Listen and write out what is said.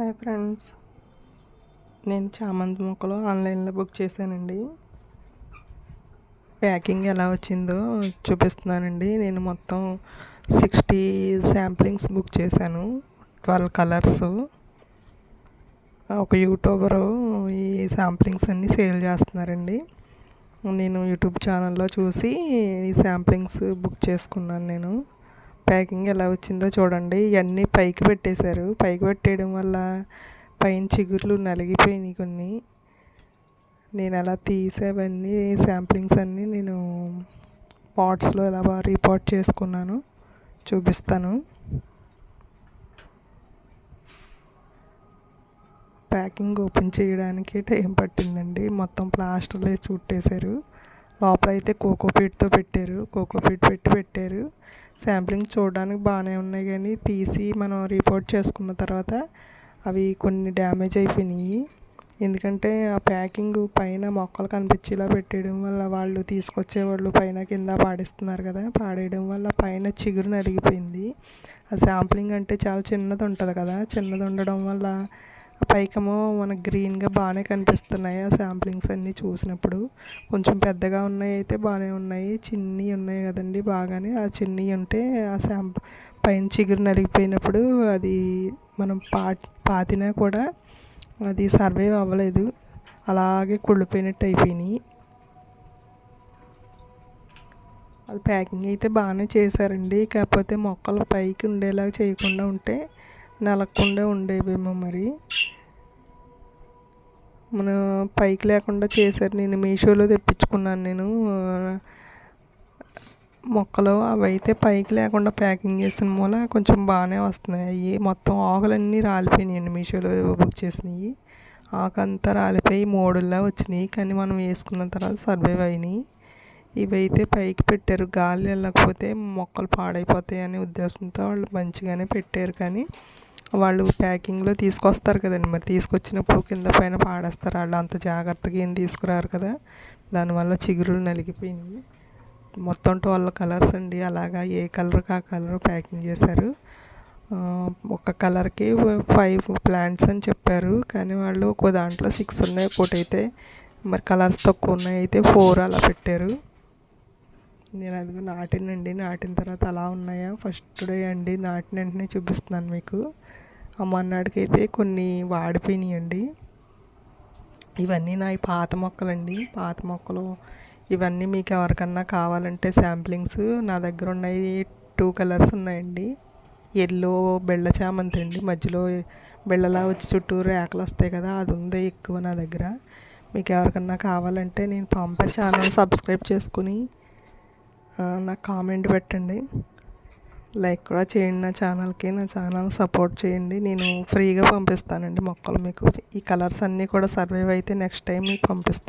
Hi friends. నేను చామంతి మొక్కలు ఆన్లైన్లో బుక్ చేశానండి. ప్యాకింగ్ ఎలా వచ్చిందో చూపిస్తున్నానండి. నేను మొత్తం సిక్స్టీ శాంప్లింగ్స్ బుక్ చేశాను. Twelve colours. ఒక యూట్యూబరు ఈ శాంప్లింగ్స్ అన్నీ సేల్ చేస్తున్నారండి. నేను యూట్యూబ్ ఛానల్లో చూసి ఈ శాంప్లింగ్స్ బుక్ చేసుకున్నాను నేను. ప్యాకింగ్ ఎలా వచ్చిందో చూడండి. ఇవన్నీ పైకి పెట్టేశారు. పైకి పెట్టేయడం వల్ల పైన చిగుర్లు నలిగిపోయినాయి కొన్ని. నేను అలా తీసేవన్నీ శాంప్లింగ్స్ అన్నీ నేను పాట్స్లో ఎలా బాగా రిపోర్ట్ చేసుకున్నాను. చూపిస్తాను. ప్యాకింగ్ ఓపెన్ చేయడానికి టైం పట్టిందండి. మొత్తం ప్లాస్టర్లో చుట్టేశారు. లోపల అయితే కోకోపీట్తో పెట్టారు. కోకోపీట్ పెట్టి పెట్టారు. శాంప్లింగ్ చూడడానికి బాగానే ఉన్నాయి కానీ తీసి మనం రిపోర్ట్ చేసుకున్న తర్వాత అవి కొన్ని డ్యామేజ్ అయిపోయినాయి. ఎందుకంటే ఆ ప్యాకింగ్ పైన మొక్కలు కనిపించేలా పెట్టేయడం వల్ల వాళ్ళు తీసుకొచ్చే వాళ్ళు పైన కింద పాడిస్తున్నారు కదా పాడేయడం వల్ల పైన చిగురు నలిగిపోయింది ఆ శాంప్లింగ్ అంటే చాలా చిన్నది ఉంటుంది కదా చిన్నది ఉండడం వల్ల పైకేమో మనకు గ్రీన్గా బాగానే కనిపిస్తున్నాయి ఆ శాంప్లింగ్స్ అన్నీ చూసినప్పుడు. కొంచెం పెద్దగా ఉన్నాయి అయితే బాగానే ఉన్నాయి. చిన్ని ఉన్నాయి కదండి బాగానే. ఆ చిన్ని ఉంటే ఆ శాంప్ పైన చిగురు నలిగిపోయినప్పుడు అది మనం పా పాతినా కూడా అది సర్వైవ్ అవ్వలేదు. అలాగే కుళ్ళిపోయినట్టు అయిపోయినాయి. వాళ్ళు ప్యాకింగ్ అయితే బాగానే చేశారండి. కాకపోతే మొక్కలు పైకి ఉండేలాగా చేయకుండా ఉంటే నలగకుండా ఉండేవేమో మరి. మన పైకి లేకుండా చేశారు. నేను మీషోలో తెప్పించుకున్నాను నేను. మొక్కలు అవి అయితే పైకి లేకుండా ప్యాకింగ్ చేసిన మూల కొంచెం బాగానే వస్తున్నాయి. అవి మొత్తం ఆకులన్నీ రాలిపోయినాయండి మీషోలో బుక్ చేసినవి. ఆకంతా రాలిపోయి మోడుల్లా వచ్చినాయి. కానీ మనం వేసుకున్న తర్వాత సర్వైవ్ అయినాయి. ఇవైతే పైకి పెట్టారు. గాలి వెళ్ళకపోతే మొక్కలు పాడైపోతాయి అనే ఉద్దేశంతో వాళ్ళు మంచిగానే పెట్టారు కానీ వాళ్ళు ప్యాకింగ్లో తీసుకొస్తారు కదండి. మరి తీసుకొచ్చినప్పుడు కింద పైన పాడేస్తారు. వాళ్ళు అంత జాగ్రత్తగా ఏం తీసుకురారు కదా. దానివల్ల చిగురులు నలిగిపోయినాయి. మొత్తం ట్వెల్వ్ కలర్స్ అండి. అలాగా ఏ కలర్కి ఆ కలర్ ప్యాకింగ్ చేశారు. ఒక కలర్కి ఫైవ్ ప్లాంట్స్ అని చెప్పారు. కానీ వాళ్ళు ఒక దాంట్లో సిక్స్ ఉన్నాయి. ఒకటి అయితే మరి కలర్స్ తక్కువ ఉన్నాయి. అయితే ఫోర్ అలా పెట్టారు. నేను అది నాటినండి. నాటిన తర్వాత అలా ఉన్నాయా? ఫస్ట్ డే అండి. నాటిన వెంటనే చూపిస్తున్నాను మీకు. మొన్నటికైతే కొన్ని వాడిపోయినాయండి. ఇవన్నీ నా పాత మొక్కలండి. పాత మొక్కలు ఇవన్నీ మీకు ఎవరికన్నా కావాలంటే శాంప్లింగ్స్. నా దగ్గర ఉన్నాయి టూ కలర్స్ ఉన్నాయండి. ఎల్లో బెళ్ళ చామంతి అండి. మధ్యలో బెళ్ళలా వచ్చి చుట్టూ రేకలు వస్తాయి కదా అది ఉంది ఎక్కువ నా దగ్గర. మీకు ఎవరికన్నా కావాలంటే నేను పంపే ఛానల్ సబ్స్క్రైబ్ చేసుకుని నాకు కామెంట్ పెట్టండి. లైక్ కూడా చేయండి నా ఛానల్కి నా ఛానల్ సపోర్ట్ చేయండి. నేను ఫ్రీగా పంపిస్తానండి మొక్కలు మీకు. ఈ కలర్స్ అన్నీ కూడా సర్వైవ్ అయితే నెక్స్ట్ టైం మీకు పంపిస్తాను